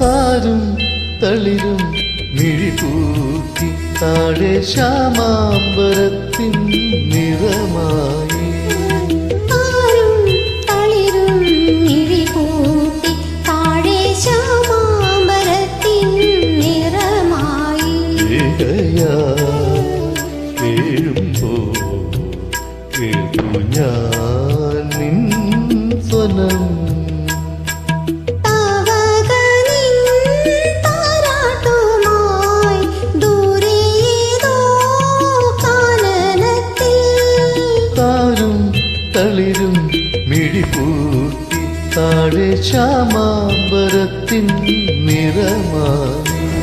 താരും തളിരും മിഴിപൂത്തി താഴെ ശ്യാമാമ്പരത്തിൻ നിറമാ തളിരും മിഴിപൂത്തി താഴെ ശ്യാമാമ്പരത്തിൻ നിറമാണ്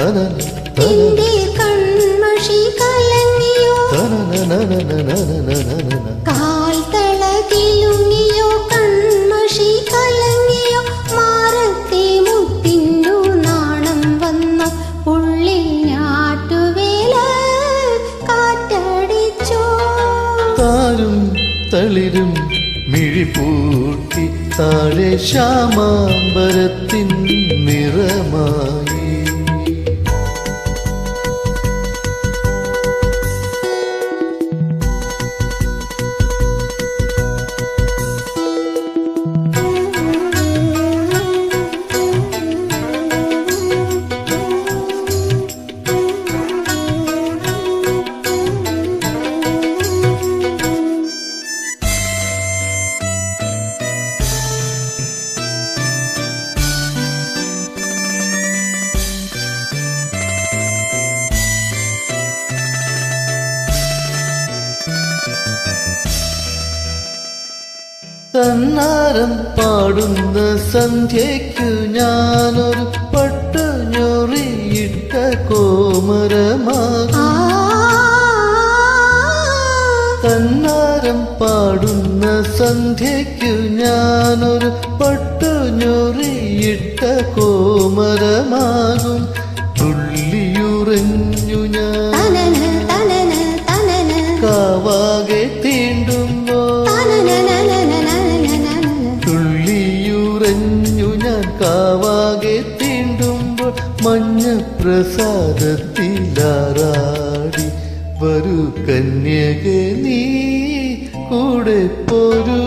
എന്റെ കൺമഷി കലങ്ങിയോ? കൺമഷി കലങ്ങിയോ? നാണം വന്ന കാറ്റടിച്ചോ? താരും തളിരും താഴെ ശ്യാമാമ്പരത്തിൻ തന്നാരം പാടുന്ന സന്ധ്യയ്ക്കു ഞാനൊരു പട്ടു ഞൊറിയിട്ട കോമരമാകും. തന്നാരം പാടുന്ന സന്ധ്യയ്ക്കു ഞാനൊരു പട്ടു ഞൊറിയിട്ട കോമരമാകും. തുള്ളിയുറഞ്ഞു തുള്ളിയുറഞ്ഞു ഞാൻ കാവാകെ തീണ്ടുമ്പോൾ മഞ്ഞ പ്രസാദത്തിലാറാടി. വരൂ കന്യകെ നീ കൂടെ പോരൂ.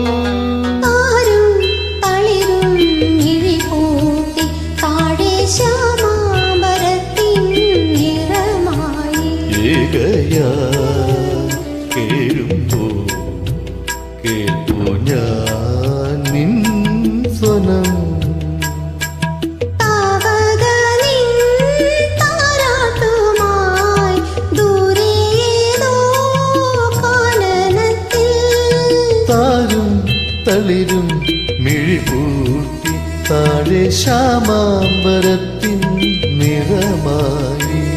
കേഴുമ്പോ കേൾപ്പോ ഞാൻ. തളിരും മിഴിപൂട്ടി താഴെ ശ്യാമാമ്പരത്തിൻ നിറമായി.